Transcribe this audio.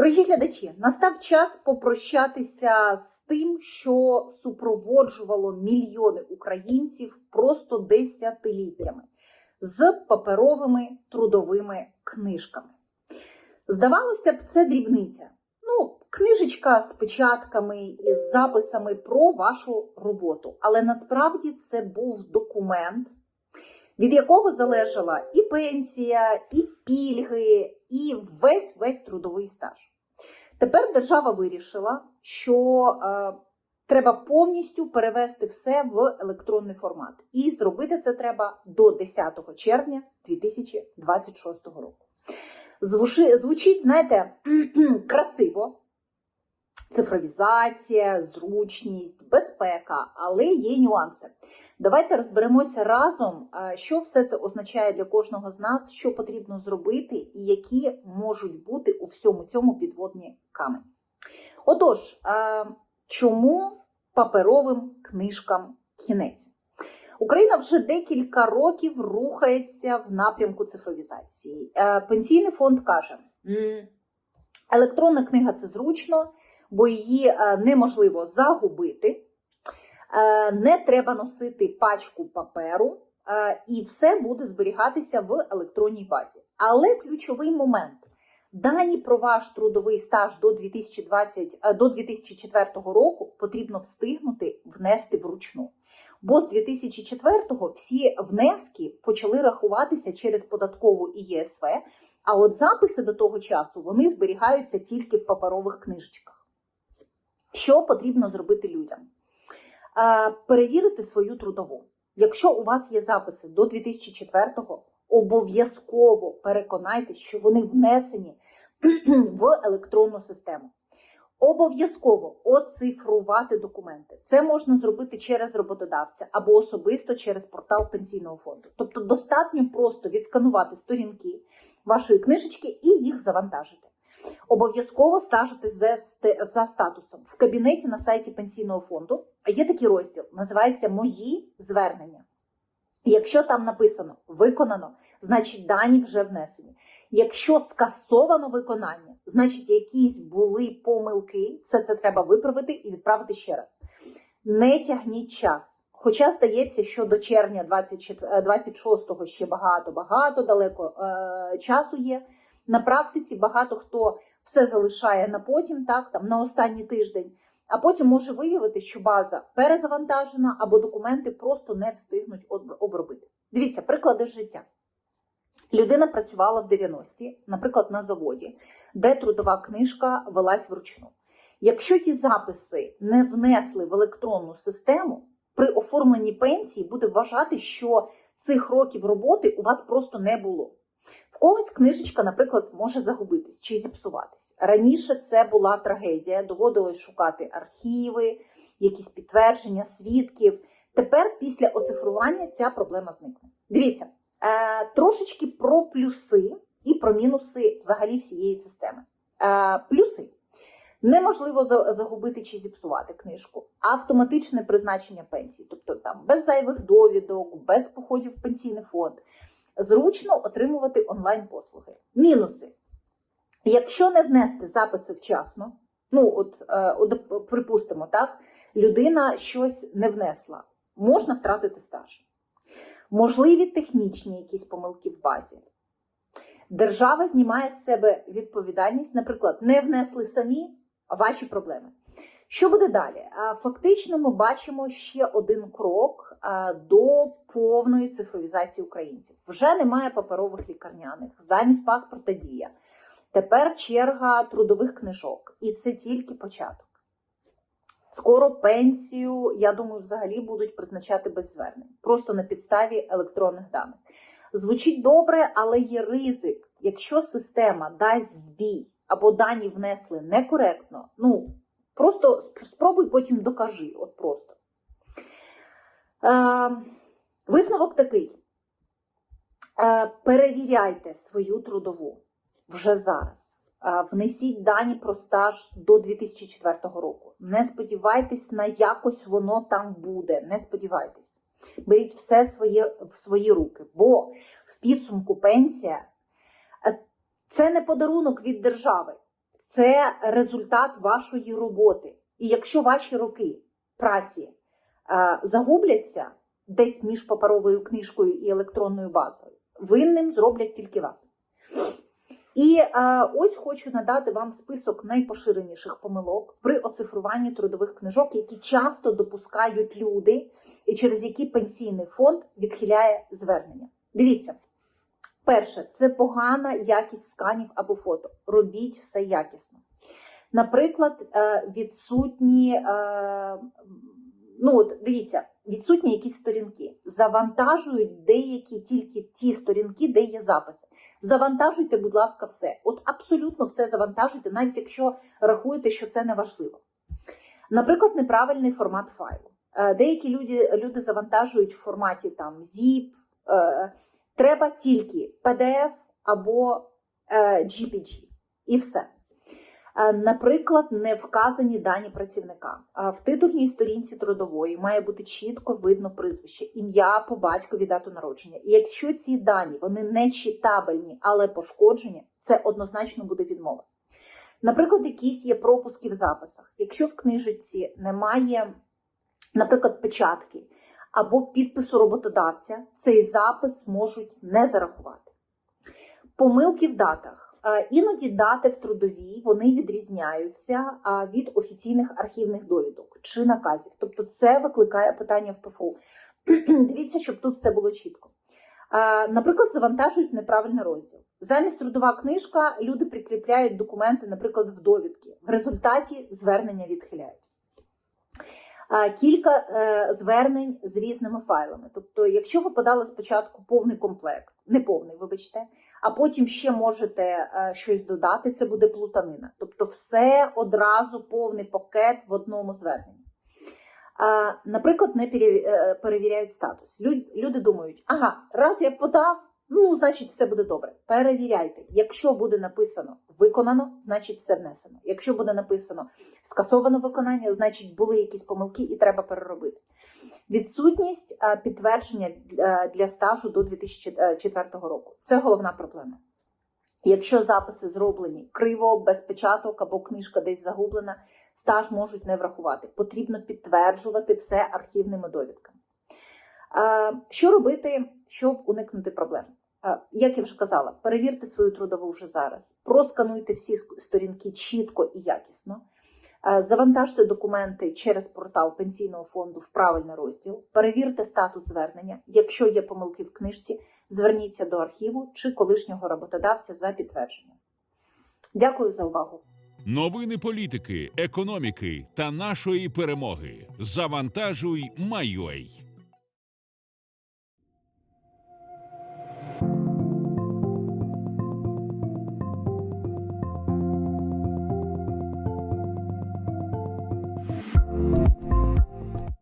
Дорогі глядачі, настав час попрощатися з тим, що супроводжувало мільйони українців просто десятиліттями з паперовими трудовими книжками. Здавалося б, це дрібниця. Ну, книжечка з печатками і з записами про вашу роботу. Але насправді це був документ, від якого залежала і пенсія, і пільги, і весь весь трудовий стаж. Тепер держава вирішила, що е, треба повністю перевести все в електронний формат. І зробити це треба до 10 червня 2026 року. Звучить, знаєте, красиво. Цифровізація, зручність, безпека, але є нюанси. Давайте розберемося разом, е, що все це означає для кожного з нас, що потрібно зробити, і які можуть бути у всьому цьому підводні камені. Отож, е, чому паперовим книжкам кінець? Україна вже декілька років рухається в напрямку цифровізації. Е, Пенсійний фонд каже: електронна книга це зручно, бо її неможливо загубити. Е, не треба носити пачку паперу, е, і все буде зберігатися в електронній базі. Але ключовий момент: дані про ваш трудовий стаж до 2020, е, до 2004 року потрібно встигнути внести вручну. Бо з 2004-го всі внески почали рахуватися через податкову ЄСВ, а от записи до того часу вони зберігаються тільки в паперових книжечках. Що потрібно зробити людям? Перевірити свою трудову. Якщо у вас є записи до 2004-го, обов'язково переконайтесь, що вони внесені в електронну систему. Обов'язково оцифрувати документи. Це можна зробити через роботодавця або особисто через портал пенсійного фонду. Тобто достатньо просто відсканувати сторінки вашої книжечки і їх завантажити. Обов'язково стежити за, за статусом. В кабінеті на сайті пенсійного фонду є такий розділ, називається Мої звернення. Якщо там написано виконано, значить дані вже внесені. Якщо скасовано виконання, значить якісь були помилки, все це треба виправити і відправити ще раз. Не тягніть час. Хоча здається, що до червня 26-го ще багато-багато далеко е, часу є. На практиці багато хто все залишає на потім, так там на останній тиждень, а потім може виявити, що база перезавантажена або документи просто не встигнуть обробити. Дивіться, приклади життя. Людина працювала в 90-ті, наприклад, на заводі, де трудова книжка велась вручну. Якщо ті записи не внесли в електронну систему, при оформленні пенсії буде вважати, що цих років роботи у вас просто не було когось книжечка, наприклад, може загубитись чи зіпсуватись. Раніше це була трагедія, доводилось шукати архіви, якісь підтвердження, свідків. Тепер, після оцифрування, ця проблема зникне. Дивіться, е, трошечки про плюси і про мінуси взагалі всієї системи. Е, Плюси. Неможливо загубити чи зіпсувати книжку, автоматичне призначення пенсії, тобто там без зайвих довідок, без походів в пенсійний фонд зручно отримувати онлайн-послуги. Мінуси. Якщо не внести записи вчасно, ну от, е, от припустимо, так, людина щось не внесла, можна втратити стаж. Можливі технічні якісь помилки в базі. Держава знімає з себе відповідальність, наприклад, не внесли самі ваші проблеми. Що буде далі? Фактично, ми бачимо ще один крок до повної цифровізації українців. Вже немає паперових лікарняних, замість паспорта дія. Тепер черга трудових книжок, і це тільки початок. Скоро пенсію, я думаю, взагалі будуть призначати без звернень, просто на підставі електронних даних. Звучить добре, але є ризик, якщо система дасть збій або дані внесли некоректно, ну Просто спробуй потім докажи. От просто. Е, Висновок такий. Е, Перевіряйте свою трудову вже зараз. Е, внесіть дані про стаж до 2004 року. Не сподівайтесь, на якось воно там буде. Не сподівайтесь. Беріть все своє, в свої руки, бо в підсумку пенсія це не подарунок від держави це результат вашої роботи. І якщо ваші роки праці загубляться десь між паперовою книжкою і електронною базою, винним зроблять тільки вас. І е, ось хочу надати вам список найпоширеніших помилок при оцифруванні трудових книжок, які часто допускають люди, і через які пенсійний фонд відхиляє звернення. Дивіться, перше, це погана якість сканів або фото. Робіть все якісно. Наприклад, е, відсутні, е, ну от дивіться, відсутні якісь сторінки. Завантажують деякі тільки ті сторінки, де є записи. Завантажуйте, будь ласка, все. От абсолютно все завантажуйте, навіть якщо рахуєте, що це не важливо. Наприклад, неправильний формат файлу. Е, Деякі люди, люди завантажують в форматі там ZIP. Е, Треба тільки PDF або е, GPG. І все. Е, Наприклад, не вказані дані працівника. Е, В титульній сторінці трудової має бути чітко видно прізвище, ім'я по батькові дату народження. І якщо ці дані вони не читабельні, але пошкоджені, це однозначно буде відмова. Наприклад, якісь є пропуски в записах. Якщо в книжці немає, наприклад, печатки або підпису роботодавця, цей запис можуть не зарахувати. Помилки в датах. Е, Іноді дати в трудовій вони відрізняються від офіційних архівних довідок чи наказів. Тобто це викликає питання в ПФУ. Дивіться, щоб тут все було чітко. Е, Наприклад, завантажують неправильний розділ. Замість трудова книжка люди прикріпляють документи, наприклад, в довідки. В результаті звернення відхиляють. Е, Кілька е, звернень з різними файлами. Тобто, якщо ви подали спочатку повний комплект, не повний, вибачте, а потім ще можете е, щось додати, це буде плутанина. Тобто, все одразу повний пакет в одному зверненні. Наприклад, не е, перевіряють статус. Люди думають, ага, раз я подав, ну, значить, все буде добре. Перевіряйте. Якщо буде написано виконано, значить все внесено. Якщо буде написано скасовано виконання, значить були якісь помилки і треба переробити. Відсутність е, підтвердження для- для стажу до 2004 року це головна проблема. Якщо записи зроблені криво, без печаток або книжка десь загублена, стаж можуть не врахувати. Потрібно підтверджувати все архівними довідками. Е, Що робити, щоб уникнути проблем? Е, Як я вже казала, перевірте свою трудову вже зараз, проскануйте всі сторінки чітко і якісно. Е, Завантажте документи через портал пенсійного фонду в правильний розділ, перевірте статус звернення. Якщо є помилки в книжці, зверніться до архіву чи колишнього роботодавця за підтвердженням. Дякую за увагу. Новини політики, економіки та нашої перемоги. Завантажуй Майой.